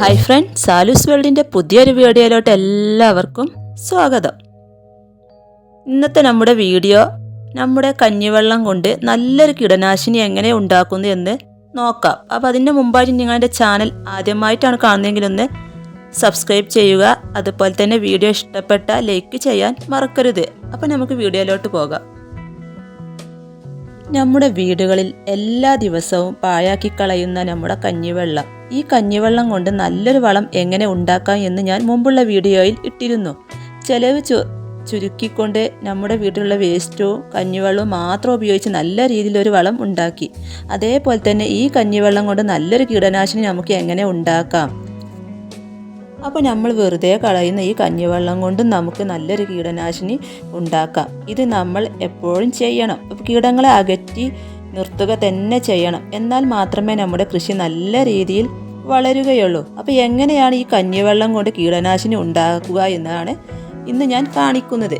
Hi front സാലൂസ് വേൾഡിന്റെ പുതിയൊരു വീഡിയോയിലോട്ട് എല്ലാവർക്കും സ്വാഗതം. ഇന്നത്തെ നമ്മുടെ വീഡിയോ നമ്മുടെ കഞ്ഞിവെള്ളം കൊണ്ട് നല്ലൊരു കീടനാശിനി എങ്ങനെ ഉണ്ടാക്കുന്നു എന്ന് നോക്കാം. അപ്പോൾ അതിന്റെ മുമ്പായിട്ട് നിങ്ങളുടെ ചാനൽ ആദ്യമായിട്ടാണ് കാണുന്നതെങ്കിൽ ഒന്ന് സബ്സ്ക്രൈബ് ചെയ്യുക. അതുപോലെ തന്നെ വീഡിയോ ഇഷ്ടപ്പെട്ട ലൈക്ക് ചെയ്യാൻ മറക്കരുത്. അപ്പോൾ നമുക്ക് വീഡിയോയിലോട്ട് പോകാം. നമ്മുടെ വീടുകളിൽ എല്ലാ ദിവസവും പാഴാക്കി കളയുന്ന നമ്മുടെ കഞ്ഞിവെള്ളം. ഈ കഞ്ഞിവെള്ളം കൊണ്ട് നല്ലൊരു വളം എങ്ങനെ ഉണ്ടാക്കാം എന്ന് ഞാൻ മുമ്പുള്ള വീഡിയോയിൽ ഇട്ടിരുന്നു. ചെലവ് ചു ചുരുക്കിക്കൊണ്ട് നമ്മുടെ വീട്ടിലുള്ള വേസ്റ്റോ കഞ്ഞിവെള്ളവും മാത്രം ഉപയോഗിച്ച് നല്ല രീതിയിലൊരു വളം ഉണ്ടാക്കി. അതേപോലെ തന്നെ ഈ കഞ്ഞിവെള്ളം കൊണ്ട് നല്ലൊരു കീടനാശിനി നമുക്ക് എങ്ങനെ ഉണ്ടാക്കാം? അപ്പോൾ നമ്മൾ വെറുതെ കളയുന്ന ഈ കഞ്ഞിവെള്ളം കൊണ്ട് നമുക്ക് നല്ലൊരു കീടനാശിനി ഉണ്ടാക്കാം. ഇത് നമ്മൾ എപ്പോഴും ചെയ്യണം. കീടങ്ങളെ അകറ്റി നിർത്തുക തന്നെ ചെയ്യണം. എന്നാൽ മാത്രമേ നമ്മുടെ കൃഷി നല്ല രീതിയിൽ വളരുകയുള്ളൂ. അപ്പോൾ എങ്ങനെയാണ് ഈ കഞ്ഞിവെള്ളം കൊണ്ട് കീടനാശിനി ഉണ്ടാക്കുക എന്നാണ് ഇന്ന് ഞാൻ കാണിക്കുന്നത്.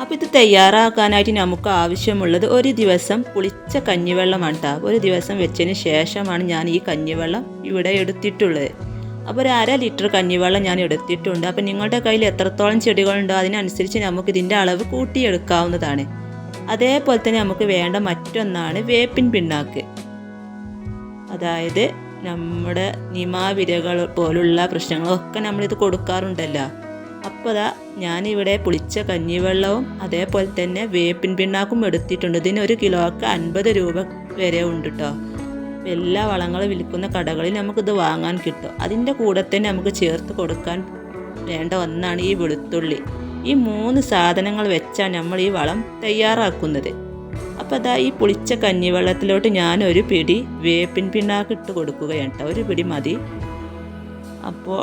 അപ്പോൾ ഇത് തയ്യാറാക്കാനായിട്ട് നമുക്ക് ആവശ്യമുള്ളത് ഒരു ദിവസം പുളിച്ച കഞ്ഞിവെള്ളമാണ് കേട്ടോ ഒരു ദിവസം വെച്ചതിന് ശേഷമാണ് ഞാൻ ഈ കഞ്ഞിവെള്ളം ഇവിടെ എടുത്തിട്ടുള്ളത്. അപ്പോൾ ഒരു അര ലിറ്റർ കഞ്ഞിവെള്ളം ഞാൻ എടുത്തിട്ടുണ്ട്. അപ്പോൾ നിങ്ങളുടെ കയ്യിൽ എത്രത്തോളം ചെടികളുണ്ടോ അതിനനുസരിച്ച് നമുക്ക് ഇതിന്റെ അളവ് കൂട്ടിയെടുക്കാവുന്നതാണ്. അതേപോലെ തന്നെ നമുക്ക് വേണ്ട മറ്റൊന്നാണ് വേപ്പിൻ പിണ്ണാക്ക്. അതായത് നമ്മുടെ നിമാവിരകൾ പോലുള്ള പ്രശ്നങ്ങളൊക്കെ നമ്മളിത് കൊടുക്കാറുണ്ടല്ലോ. അപ്പോൾ അതാ ഞാനിവിടെ പുളിച്ച കഞ്ഞിവെള്ളവും അതേപോലെ തന്നെ വേപ്പിൻ പിണ്ണാക്കും എടുത്തിട്ടുണ്ട്. ഇതിന് ഒരു കിലോക്ക് അൻപത് രൂപ വരെ ഉണ്ട് കേട്ടോ എല്ലാ വളങ്ങളും വിൽക്കുന്ന കടകളിൽ നമുക്കിത് വാങ്ങാൻ കിട്ടും. അതിന്റെ കൂടെ തന്നെ നമുക്ക് ചേർത്ത് കൊടുക്കാൻ വേണ്ട ഒന്നാണ് ഈ വെളുത്തുള്ളി. ഈ മൂന്ന് സാധനങ്ങൾ വെച്ചാണ് നമ്മൾ ഈ വളം തയ്യാറാക്കുന്നത്. അപ്പോൾ അതാ ഈ പുളിച്ച കഞ്ഞിവെള്ളത്തിലോട്ട് ഞാനൊരു പിടി വേപ്പിൻ പിണ്ണാക്ക് ഇട്ട് കൊടുക്കുകയാണ് കേട്ടോ. ഒരു പിടി മതി. അപ്പോൾ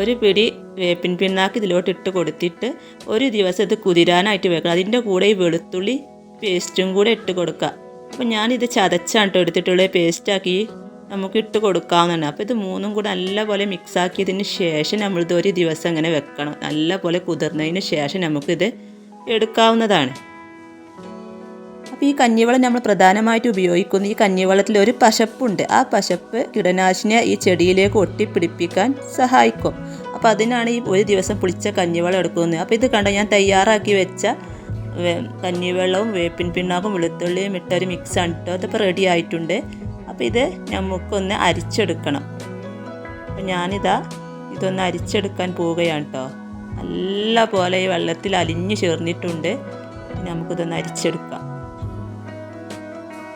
ഒരു പിടി വേപ്പിൻ പിണ്ണാക്ക് ഇതിലോട്ട് ഇട്ട് കൊടുത്തിട്ട് ഒരു ദിവസം ഇത് കുതിരാനായിട്ട് വെക്കണം. അതിന്റെ കൂടെ ഈ വെളുത്തുള്ളി പേസ്റ്റും കൂടെ ഇട്ട് കൊടുക്കുക അപ്പോൾ ഞാനിത് ചതച്ചാണ് കേട്ടോ എടുത്തിട്ടുള്ളത് പേസ്റ്റാക്കി നമുക്ക് ഇട്ട് കൊടുക്കാവുന്നതാണ്. അപ്പോൾ ഇത് മൂന്നും കൂടെ നല്ലപോലെ മിക്സ് ആക്കിയതിന് ശേഷം നമ്മളിത് ഒരു ദിവസം ഇങ്ങനെ വെക്കണം. നല്ലപോലെ കുതിർന്നതിന് ശേഷം നമുക്കിത് എടുക്കാവുന്നതാണ്. അപ്പോൾ ഈ കഞ്ഞിവെള്ളം നമ്മൾ പ്രധാനമായിട്ട് ഉപയോഗിക്കുന്ന. ഈ കഞ്ഞിവെള്ളത്തിൽ ഒരു പശപ്പുണ്ട്. ആ പശപ്പ് കീടനാശിനിയെ ഈ ചെടിയിലേക്ക് ഒട്ടിപ്പിടിപ്പിക്കാൻ സഹായിക്കും. അപ്പോൾ അതിനാണ് ഈ ഒരു ദിവസം പുളിച്ച കഞ്ഞിവെള്ളം എടുക്കുന്നത്. അപ്പോൾ ഇത് കണ്ട ഞാൻ തയ്യാറാക്കി വെച്ച കഞ്ഞിവെള്ളവും വേപ്പിൻ പിണ്ണാക്കും വെളുത്തുള്ളിയും ഇട്ടൊരു മിക്സ് ആണ്. കേട്ടോ അതിപ്പോൾ റെഡി ആയിട്ടുണ്ട്. അപ്പോൾ ഇത് നമുക്കൊന്ന് അരിച്ചെടുക്കണം. അപ്പോൾ ഞാനിതാ ഇതൊന്ന് അരിച്ചെടുക്കാൻ പോവുകയാണ് കേട്ടോ നല്ല പോലെ ഈ വെള്ളത്തിൽ അലിഞ്ഞു ചേർന്നിട്ടുണ്ട്. നമുക്കിതൊന്ന് അരിച്ചെടുക്കാം.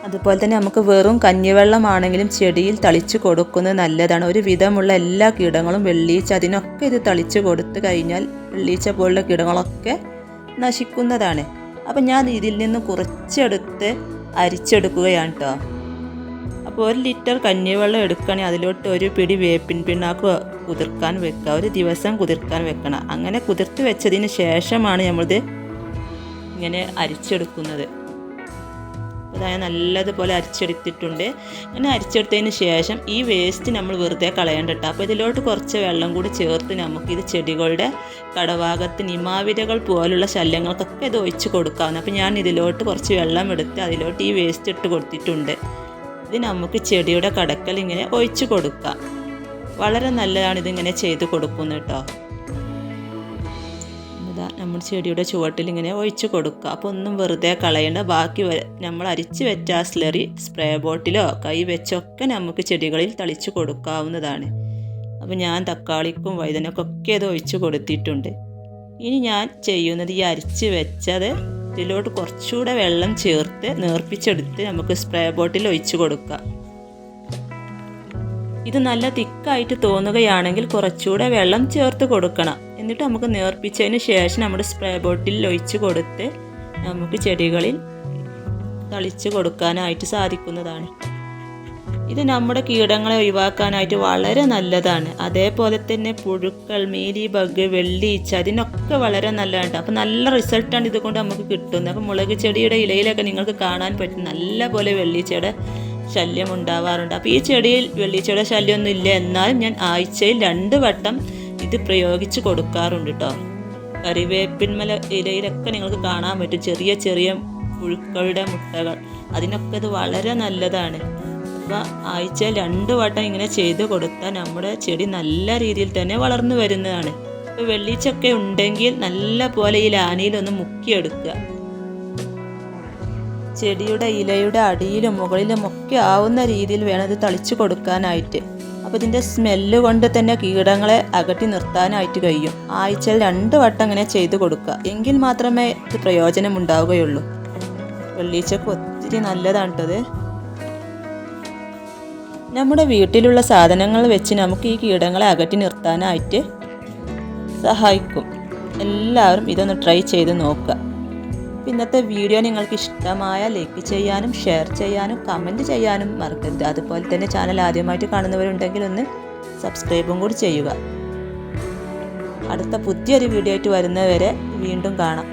അതുപോലെ തന്നെ നമുക്ക് വെറും കഞ്ഞിവെള്ളമാണെങ്കിലും ചെടിയിൽ തളിച്ചു കൊടുക്കുന്നത് നല്ലതാണ്. ഒരു വിധമുള്ള എല്ലാ കീടങ്ങളും വെള്ളീച്ച അതിനൊക്കെ ഇത് തളിച്ചു കൊടുത്തു കഴിഞ്ഞാൽ വെള്ളീച്ച പോലുള്ള കീടങ്ങളൊക്കെ നശിക്കുന്നതാണ്. അപ്പം ഞാൻ ഇതിൽ നിന്ന് കുറച്ചെടുത്ത് അരിച്ചെടുക്കുകയാണ് കേട്ടോ അപ്പോൾ ഒരു ലിറ്റർ കഞ്ഞിവെള്ളം എടുക്കുകയാണെങ്കിൽ അതിലോട്ട് ഒരു പിടി വേപ്പിൻ പിണ്ണാക്ക് കുതിർക്കാൻ വെക്കുക. ഒരു ദിവസം കുതിർക്കാൻ വെക്കണം. അങ്ങനെ കുതിർത്ത് വെച്ചതിന് ശേഷമാണ് നമ്മളിത് ഇങ്ങനെ അരിച്ചെടുക്കുന്നത്. അതായത് നല്ലതുപോലെ അരിച്ചെടുത്തിട്ടുണ്ട്. അങ്ങനെ അരിച്ചെടുത്തതിന് ശേഷം ഈ വേസ്റ്റ് നമ്മൾ വെറുതെ കളയേണ്ട കേട്ടോ അപ്പോൾ ഇതിലോട്ട് കുറച്ച് വെള്ളം കൂടി ചേർത്ത് നമുക്കിത് ചെടികളുടെ കടഭാഗത്ത് നിമാവിരകൾ പോലുള്ള ശല്യങ്ങൾക്കൊക്കെ ഇത് ഒഴിച്ച് കൊടുക്കാവുന്ന. അപ്പോൾ ഞാൻ ഇതിലോട്ട് കുറച്ച് വെള്ളം എടുത്ത് അതിലോട്ട് ഈ വേസ്റ്റ് ഇട്ട് കൊടുത്തിട്ടുണ്ട്. ഇത് നമുക്ക് ചെടിയുടെ കടക്കൽ ഇങ്ങനെ ഒഴിച്ച് കൊടുക്കാം. വളരെ നല്ലതാണ് ഇതിങ്ങനെ ചെയ്ത് കൊടുക്കുന്നത് കേട്ടോ ഇതാ നമ്മൾ ചെടിയുടെ ചുവട്ടിൽ ഇങ്ങനെ ഒഴിച്ച് കൊടുക്കുക. അപ്പോൾ ഒന്നും വെറുതെ കളയേണ്ട. ബാക്കി നമ്മൾ അരിച്ച് വെച്ച ആ സ്ലറി സ്പ്രേ ബോട്ടിലോ കൈ വെച്ചൊക്കെ നമുക്ക് ചെടികളിൽ തളിച്ചു കൊടുക്കാവുന്നതാണ്. അപ്പോൾ ഞാൻ തക്കാളിക്കും വഴുതനക്കൊക്കെ അത് ഒഴിച്ച് കൊടുത്തിട്ടുണ്ട്. ഇനി ഞാൻ ചെയ്യുന്നത് ഈ അരിച്ച് വെച്ചത് ഇതിലോട്ട് കുറച്ചുകൂടെ വെള്ളം ചേർത്ത് നേർപ്പിച്ചെടുത്ത് നമുക്ക് സ്പ്രേ ബോട്ടിൽ ഒഴിച്ചു കൊടുക്കാം. ഇത് നല്ല തിക്കായിട്ട് തോന്നുകയാണെങ്കിൽ കുറച്ചുകൂടെ വെള്ളം ചേർത്ത് കൊടുക്കണം. എന്നിട്ട് നമുക്ക് നേർപ്പിച്ചതിന് ശേഷം നമ്മുടെ സ്പ്രേ ബോട്ടിൽ ഒഴിച്ച് കൊടുത്ത് നമുക്ക് ചെടികളിൽ തളിച്ച് കൊടുക്കാനായിട്ട് സാധിക്കുന്നതാണ്. ഇത് നമ്മുടെ കീടങ്ങളെ ഒഴിവാക്കാനായിട്ട് വളരെ നല്ലതാണ്. അതേപോലെ തന്നെ പുഴുക്കൾ മീലി ബഗ് വെള്ളീച്ച അതിനൊക്കെ വളരെ നല്ലതാണ്. അപ്പോൾ നല്ല റിസൾട്ടാണ് ഇതുകൊണ്ട് നമുക്ക് കിട്ടുന്നത്. അപ്പോൾ മുളക് ചെടിയുടെ ഇലയിലൊക്കെ നിങ്ങൾക്ക് കാണാൻ പറ്റും. നല്ല പോലെ വെള്ളീച്ചയുടെ ശല്യം ഉണ്ടാവാറുണ്ട്. അപ്പോൾ ഈ ചെടിയിൽ വെള്ളീച്ചയുടെ ശല്യമൊന്നും ഇല്ല. എന്നാലും ഞാൻ ആഴ്ചയിൽ രണ്ട് വട്ടം ഇത് പ്രയോഗിച്ച് കൊടുക്കാറുണ്ട് കേട്ടോ കറിവേപ്പിൻമല ഇലയിലൊക്കെ നിങ്ങൾക്ക് കാണാൻ പറ്റും. ചെറിയ ചെറിയ പുഴുക്കളുടെ മുട്ടകൾ. അതിനൊക്കെ ഇത് വളരെ നല്ലതാണ്. അപ്പോൾ ആഴ്ച രണ്ട് വട്ടം ഇങ്ങനെ ചെയ്ത് കൊടുത്താൽ നമ്മുടെ ചെടി നല്ല രീതിയിൽ തന്നെ വളർന്നു വരുന്നതാണ്. ഇപ്പോൾ വെള്ളീച്ചൊക്കെ ഉണ്ടെങ്കിൽ നല്ല പോലെ ഈ ലാനിയിലൊന്ന് മുക്കിയെടുക്കുക. ചെടിയുടെ ഇലയുടെ അടിയിലും മുകളിലും ഒക്കെ ആവുന്ന രീതിയിൽ വേണം ഇത് തളിച്ചു കൊടുക്കാനായിട്ട്. അപ്പോൾ ഇതിന്റെ സ്മെല്ല് കൊണ്ട് തന്നെ കീടങ്ങളെ അകറ്റി നിർത്താനായിട്ട് കഴിയും. ആഴ്ചയിൽ രണ്ട് വട്ടം ഇങ്ങനെ ചെയ്തു കൊടുക്കുക. എങ്കിൽ മാത്രമേ ഇത് പ്രയോജനം ഉണ്ടാവുകയുള്ളൂ വെള്ളീച്ചക്ക് ഒത്തിരി നല്ലതാണ് നമ്മുടെ വീട്ടിലുള്ള സാധനങ്ങൾ വെച്ച് നമുക്ക് ഈ കീടങ്ങളെ അകറ്റി നിർത്താനായിട്ട് സഹായിക്കും. എല്ലാവരും ഇതൊന്ന് ട്രൈ ചെയ്ത് നോക്കുക. അപ്പോൾ ഇന്നത്തെ വീഡിയോ നിങ്ങൾക്ക് ഇഷ്ടമായ ലൈക്ക് ചെയ്യാനും ഷെയർ ചെയ്യാനും കമന്റ് ചെയ്യാനും മറക്കരുത്. അതുപോലെ തന്നെ ചാനൽ ആദ്യമായിട്ട് കാണുന്നവരുണ്ടെങ്കിൽ ഒന്ന് സബ്സ്ക്രൈബും കൂടി ചെയ്യുക. അടുത്ത പുതിയൊരു വീഡിയോ ആയിട്ട് വരുന്നവരെ വീണ്ടും കാണാം.